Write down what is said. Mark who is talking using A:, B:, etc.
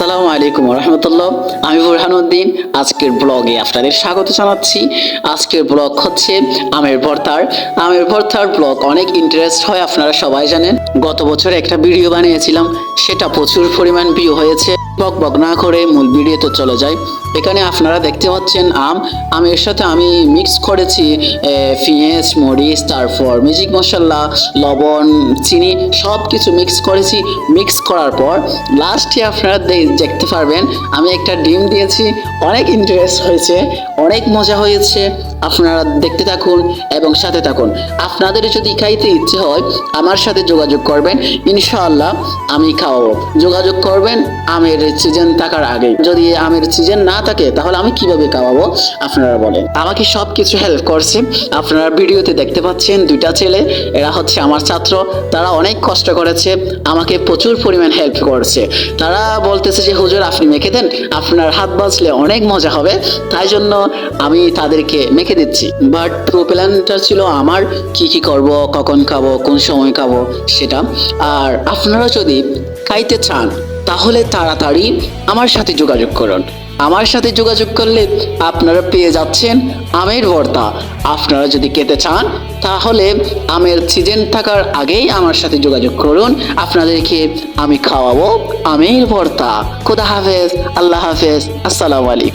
A: আসসালামু আলাইকুম রহমতুল্লাহ আমি বুরহানুদ্দিন আজকের ব্লগে আপনাদের স্বাগত জানাচ্ছি। আজকের ব্লগ হচ্ছে আমের ভর্তার। আমের ভর্তার ব্লগ অনেক ইন্টারেস্ট হয়, আপনারা সবাই জানেন। গত বছর একটা ভিডিও বানিয়েছিলাম, সেটা প্রচুর পরিমাণ ভিউ হয়েছে। বক বক না করে মূল ভিডিওতে চলে যায় এখানে আপনারা দেখতে পাচ্ছেন আম। আমের সাথে আমি মিক্স করেছি পেঁয়াজ মরিচ, তারপর মিউজিক মশলা, লবণ, চিনি সব কিছু মিক্স করেছি। মিক্স করার পর লাস্টে আপনারা দেখতে পারবেন, আমি একটা ডিম দিয়েছি। অনেক ইন্টারেস্ট হয়েছে। অনেক মজা হয়েছে, আপনারা দেখতে থাকুন এবং সাথে থাকুন। আপনাদের যদি খাইতে ইচ্ছে হয়, আমার সাথে যোগাযোগ করবেন। ইনশাআল্লাহ আমি খাওয়াবো। যোগাযোগ করবেন আমের সিজন থাকার আগে। যদি আমের সিজন না থাকে, তাহলে আমি কীভাবে খাওয়াবো? আপনারা বলেন। আমাকে সব কিছু হেল্প করছে। আপনারা ভিডিওতে দেখতে পাচ্ছেন দুইটা ছেলে। এরা হচ্ছে আমার ছাত্র। তারা অনেক কষ্ট করেছে। আমাকে প্রচুর পরিমাণ হেল্প করছে। তারা বলতেছে যে, হুজুর, আপনি মেখে দেন। আপনার হাত বাজলে অনেক মজা হবে। তাই জন্য আমি তাদেরকে মেখে দিচ্ছি। বাট প্রো প্ল্যানটা ছিল আমার, কি কি করব, কখন খাব, কোন সময় খাব, সেটা। আর আপনারা যদি খাইতে চান, তাহলে তাড়াতাড়ি আমার সাথে যোগাযোগ করুন। আমার সাথে যোগাযোগ করলে আপনারা পেয়ে যাচ্ছেন আমের ভর্তা। আপনারা যদি খেতে চান, তাহলে আমের সিজন থাকার আগেই আমার সাথে যোগাযোগ করুন। আপনাদেরকে আমি খাওয়াবো আমের ভর্তা। খুদা হাফেজ, আল্লাহ হাফেজ, আসসালামু আলাইকুম।